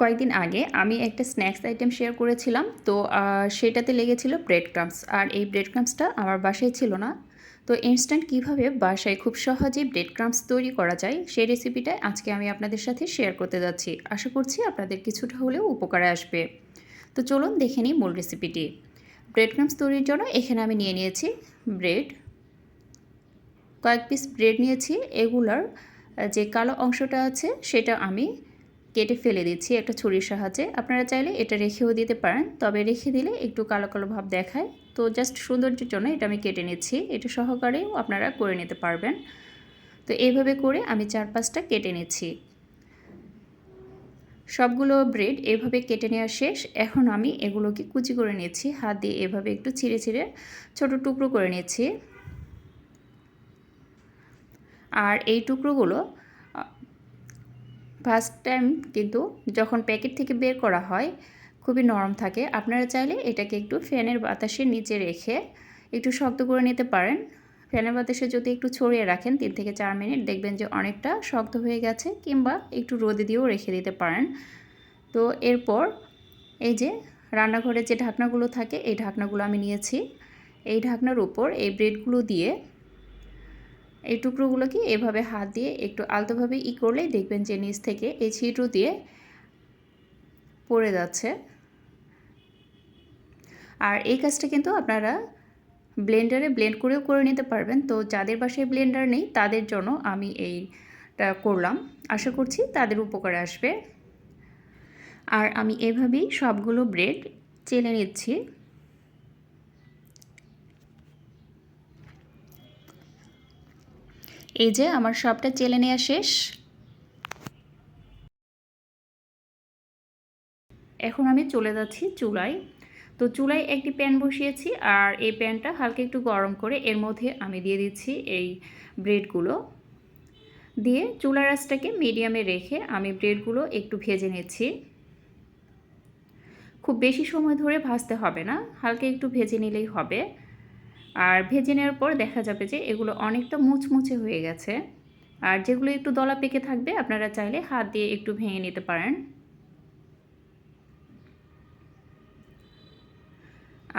কয়েকদিন আগে আমি একটা স্ন্যাক্স আইটেম শেয়ার করেছিলাম, তো সেটাতে লেগেছিল ব্রেড ক্রামস আর এই ব্রেড ক্রামসটা আমার বাসায় ছিল না। তো ইনস্ট্যান্ট কীভাবে বাসায় খুব সহজেই ব্রেড ক্রামস তৈরি করা যায়, সেই রেসিপিটা আজকে আমি আপনাদের সাথে শেয়ার করতে যাচ্ছি। আশা করছি আপনাদের কিছুটা হলেও উপকারে আসবে। তো চলুন দেখে নিই মূল রেসিপিটি ব্রেড ক্রামস তৈরির জন্য এখানে আমি নিয়ে নিয়েছি ব্রেড কয়েক পিস ব্রেড নিয়েছি, এগুলার যে কালো অংশটা আছে, সেটা আমি কেটে ফেলে দিচ্ছি একটা ছুরির সাহায্যে। আপনারা চাইলে এটা রেখেও দিতে পারেন, তবে রেখে দিলে একটু কালো কালো ভাব দেখায়। তো জাস্ট সৌন্দর্যের জন্য এটা আমি কেটে নিচ্ছি। এটা সহকারেও আপনারা করে নিতে পারবেন। তো এইভাবে করে আমি চার পাঁচটা কেটে নিচ্ছি। সবগুলো ব্রেড এভাবে কেটে নেওয়া শেষ। এখন আমি এগুলোকে কুচি করে নিচ্ছি। হাত দিয়ে এভাবে একটু ছিঁড়ে ছিঁড়ে ছোট টুকরো করে নিচ্ছি। আর এই টুকরোগুলো ফার্স্ট টাইম কিন্তু যখন প্যাকেট থেকে বের করা হয়, খুবই নরম থাকে। আপনারা চাইলে এটাকে একটু ফ্যানের বাতাসের নিচে রেখে একটু শক্ত করে নিতে পারেন। ফ্যানের বাতাসে যদি একটু ছড়িয়ে রাখেন, তিন থেকে চার মিনিট দেখবেন যে অনেকটা শক্ত হয়ে গেছে কিংবা একটু রোদে দিয়েও রেখে দিতে পারেন। তো এরপর এই যে রান্নাঘরে যে ঢাকনাগুলো থাকে, এই ঢাকনাগুলো আমি নিয়েছি। এই ঢাকনার উপর এই ব্রেডগুলো দিয়ে এই টুকরোগুলোকে এভাবে হাত দিয়ে একটু আলতোভাবে ই করলেই দেখবেন যে নিচ থেকে এই ছিদ্র দিয়ে পড়ে যাচ্ছে। আর এই কাজটা কিন্তু আপনারা ব্লেন্ডারে ব্লেন্ড করেও করে নিতে পারবেন। তো যাদের বাসায় ব্লেন্ডার নেই, তাদের জন্য আমি এইটা করলাম। আশা করছি তাদের উপকারে আসবে। আর আমি এভাবেই সবগুলো ব্রেড চেলে নিচ্ছি। এই যে আমার সবটা চেলে নেওয়া শেষ। এখন আমি চলে যাচ্ছি চুলায়। তো চুলায় একটি প্যান বসিয়েছি আর এই প্যানটা হালকা একটু গরম করে এর মধ্যে আমি দিয়ে দিচ্ছি এই ব্রেডগুলো। দিয়ে চুলার আঁচটাকে মিডিয়ামে রেখে আমি ব্রেডগুলো একটু ভেজে নিচ্ছি। খুব বেশি সময় ধরে ভাজতে হবে না, হালকা একটু ভেজে নিলেই হবে। আর ভেজে নেওয়ার পর দেখা যাবে যে এগুলো অনেকটা মুচমুচে হয়ে গেছে। আর যেগুলো একটু দলা পেকে থাকবে, আপনারা চাইলে হাত দিয়ে একটু ভেঙে নিতে পারেন।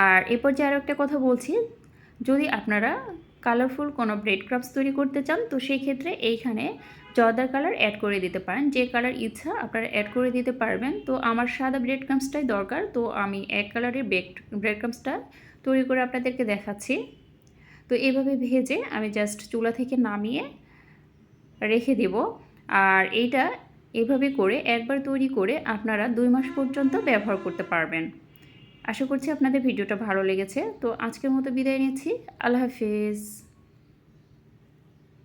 আর এরপর যে আরও একটা কথা বলছি, যদি আপনারা কালারফুল কোনো ব্রেড ক্রাফটস তৈরি করতে চান, তো সেই ক্ষেত্রে এইখানে জর্দার কালার অ্যাড করে দিতে পারেন। যে কালার ইচ্ছা আপনারা অ্যাড করে দিতে পারবেন। তো আমার সাদা ব্রেড ক্রামসটাই দরকার। তো আমি এক কালারের ব্রেড ব্রেড ক্রামসটা তৈরি করে আপনাদেরকে দেখাচ্ছি। তো এভাবে ভেজে আমি জাস্ট চুলা থেকে নামিয়ে রেখে দেব। আর এইটা এভাবে করে একবার তৈরি করে আপনারা দুই মাস পর্যন্ত ব্যবহার করতে পারবেন। আশা করছি আপনাদের ভিডিওটা ভালো লেগেছে। তো আজকের মতো বিদায় নিচ্ছি। আল্লাহ হাফিজ।